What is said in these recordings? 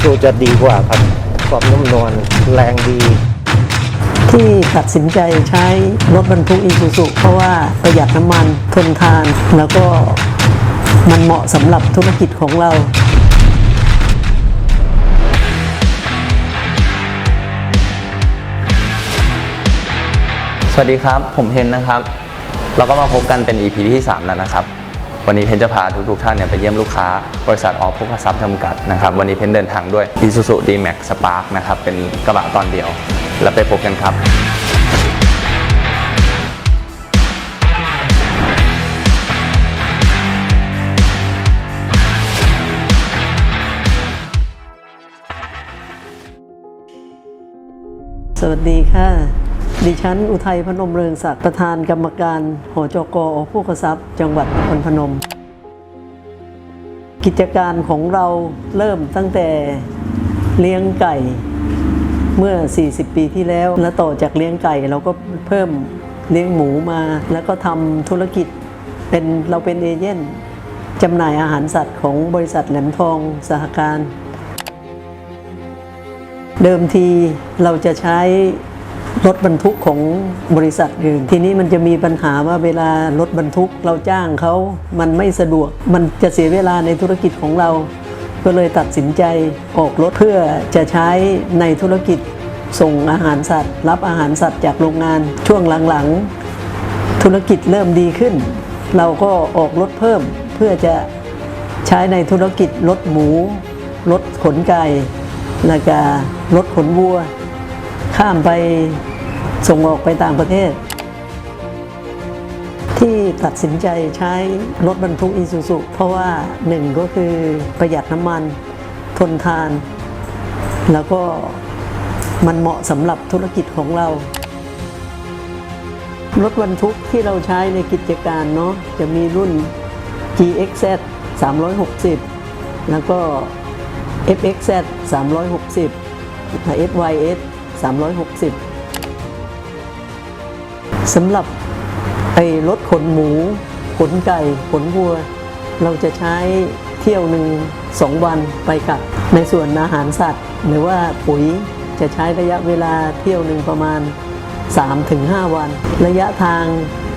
ซูจะดีกว่าครับความนุ่มนวลแรงดี ที่ตัดสินใจใช้รถบรรทุกอีซูซุเพราะว่าประหยัดน้ำมันทนทานแล้วก็มันเหมาะสำหรับธุรกิจของเราสวัสดีครับ ผมเทนนะครับ เราก็มาพบกันเป็น EP ที่ 3 แล้วนะครับ วันนี้เพนจะพาทุกๆท่านเนี่ยไปเยี่ยมลูกค้า บริษัทออฟพุกทรัพย์จำกัดนะครับ วันนี้เพนเดินทางด้วย Isuzu D-Max Spark นะครับ เป็นกระบะตอนเดียว แล้วไปพบกันครับสวัสดีค่ะ ดิฉันอุทัยพนมเรืองศักดิ์ประธานกรรมการหจกอผู้กทรัพย์จังหวัดนครพนม กิจการของเราเริ่มตั้งแต่เลี้ยงไก่เมื่อ 40 ปีที่แล้ว และต่อจากเลี้ยงไก่เราก็เพิ่มเลี้ยงหมูมา แล้วก็ทำธุรกิจเป็นเราเป็นเอเย่นต์จำหน่ายอาหารสัตว์ของบริษัทแหลมทองสหการ เดิมทีเราจะใช้ รถบรรทุกของบริษัทอื่น ทีนี้มันจะมีปัญหาว่าเวลารถบรรทุกเราจ้างเขา มันไม่สะดวก มันจะเสียเวลาในธุรกิจของเรา ก็เลยตัดสินใจออกรถเพื่อจะใช้ในธุรกิจส่งอาหารสัตว์ รับอาหารสัตว์จากโรงงานช่วงหลังๆ ธุรกิจเริ่มดีขึ้น เราก็ออกรถเพิ่มเพื่อจะใช้ในธุรกิจรถหมูรถขนไก่แล้วก็รถขนวัว ข้ามไปส่งออกไปต่างประเทศ ที่ตัดสินใจใช้รถบรรทุกอีซูซุเพราะว่าหนึ่งก็คือประหยัดน้ำมันทนทาน แล้วก็มันเหมาะสำหรับธุรกิจของเรารถบรรทุกที่เราใช้ในกิจการเนาะจะมีรุ่น GXZ 360 แล้วก็ FXZ 360และ FYS 360สำหรับไอ้รถขนหมู ขนไก่ ขนวัว เราจะใช้เที่ยวหนึ่งสองวันไปกลับ ในส่วนอาหารสัตว์ หรือว่าปุ๋ยจะใช้ระยะเวลาเที่ยวหนึ่งประมาณ 3-5 วัน ระยะทาง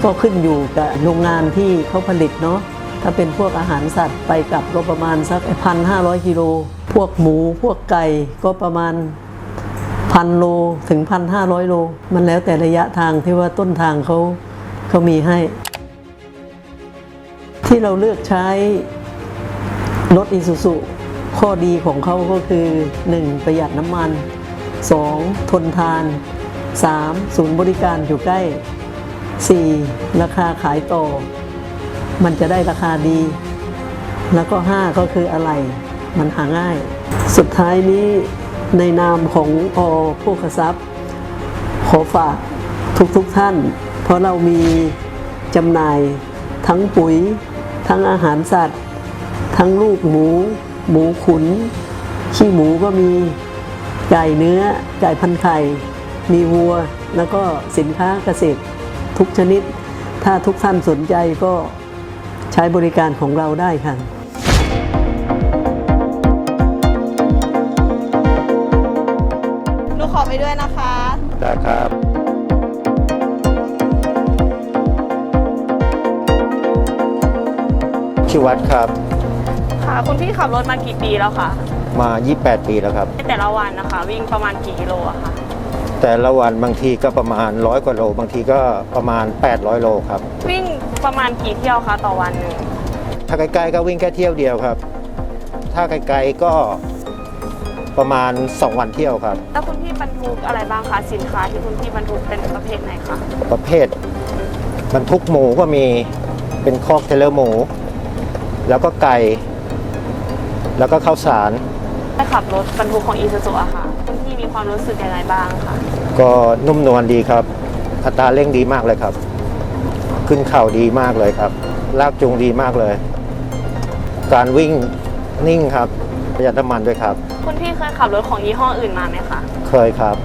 ก็ขึ้นอยู่กับโรงงานที่เขาผลิตเนาะถ้าเป็นพวกอาหารสัตว์ไปกลับก็ประมาณสักพันห้าร้อยกิโล พวกหมู พวกไก่ก็ประมาณ พันโลถึงพันห้าร้อยโล มันแล้วแต่ระยะทางที่ว่าต้นทางเขาเขามีให้ ที่เราเลือกใช้รถอีซูซุข้อดีของเขาก็คือ 1. ประหยัดน้ำมัน 2. ทนทาน 3. ศูนย์บริการอยู่ใกล้ 4. ราคาขายต่อ มันจะได้ราคาดี แล้วก็ 5 ก็คืออะไร มันหาง่าย สุดท้ายนี้ ในนามของอผู้กทรัพย์ ขอฝากทุกๆทท่าน เพราะเรามีจำหน่ายทั้งปุ๋ย ทั้งอาหารสัตว์ ทั้งลูกหมู หมูขุน ขี้หมูก็มีไก่เนื้อไก่พันไข่ มีวัว แล้วก็สินค้าเกษตรทุกชนิด ถ้าทุกท่านสนใจก็ใช้บริการของเราได้ค่ะ ได้ครับชื่อวัดครับ ค่ะ คุณพี่ขับรถมากี่ปีแล้วคะมา 28 ปีแล้วครับ ในแต่ละวันนะคะ วิ่งประมาณกี่กิโลอะคะแต่ละวันบางทีก็ประมาณร้อยกว่าโล บางทีก็ประมาณ 800 โลครับ วิ่งประมาณกี่เที่ยวคะต่อวันหนึ่งถ้าไกลๆก็วิ่งแค่เที่ยวเดียวครับ ถ้าไกลๆก็ ประมาณ 2 วันเที่ยวครับ แล้วคุณพี่บรรทุกอะไรบ้างคะสินค้าที่คุณพี่บรรทุกเป็นประเภทไหนคะประเภทบรรทุกหมูก็มีเป็นคอกเทเลอร์หมู แล้วก็ไก่ แล้วก็ข้าวสารได้ขับรถบรรทุกของอีซูซูอะค่ะคุณพี่มีความรู้สึกยังไงบ้างคะก็นุ่มนวลดีครับ อัตราเร่งดีมากเลยครับ ขึ้นเข่าดีมากเลยครับ ลากจูงดีมากเลย การวิ่งนิ่งครับ ประหยัดน้ำมันด้วยครับ คุณพี่เคยขับรถของยี่ห้ออื่นมาไหมคะ เคยครับ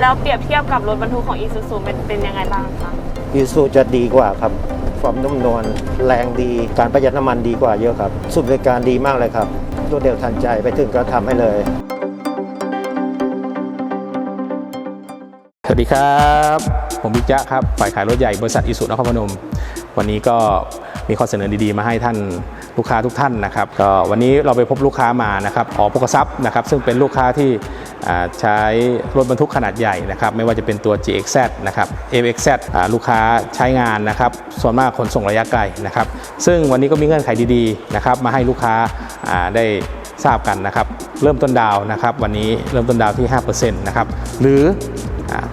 แล้วเปรียบเทียบกับรถบรรทุกของอีซูซูเป็นเป็นยังไงบ้างคะยูซูจะดีกว่าครับความนุ่มนวลแรงดีการประหยัดน้ำมันดีกว่าเยอะครับสุดบริการดีมากเลยครับรวดเร็วทันใจไปถึงก็ทำให้เลย สวัสดีครับ ผมบิ๊กจ๊ะครับ ฝ่ายขายรถใหญ่บริษัทอิสุนครพนม วันนี้ก็มีข้อเสนอดีๆ มาให้ท่านลูกค้าทุกท่านนะครับก็วันนี้เราไปพบลูกค้ามานะครับออกพกทรัพย์นะครับซึ่งเป็นลูกค้าที่ใช้รถบรรทุกขนาดใหญ่นะครับไม่ว่าจะเป็นตัว GXZ นะครับ MXZ อ่าลูกค้าใช้งานนะครับส่วนมากขนส่งระยะไกลนะครับซึ่งวันนี้ก็มีเงื่อนไขดีๆนะครับมาให้ลูกค้าได้ทราบกันนะครับเริ่มต้นดาวนะครับวันนี้เริ่มต้นดาวที่ 5%นะครับหรือ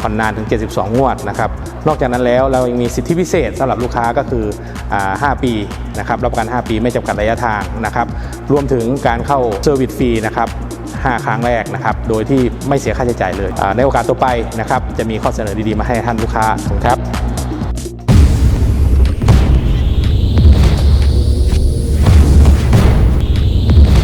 ผ่อนนานถึง 72 งวดนะครับ นอกจากนั้นแล้วเรายังมีสิทธิพิเศษสำหรับลูกค้าก็คือ 5 ปีนะครับรับประกัน 5 ปีไม่จำกัดระยะทางนะครับ รวมถึงการเข้าเซอร์วิสฟรีนะครับ5 ครั้งแรกนะครับ โดยที่ไม่เสียค่าใช้จ่ายเลย ในโอกาสต่อไปนะครับ จะมีข้อเสนอดีๆ มาให้ท่านลูกค้าขอบคุณครับ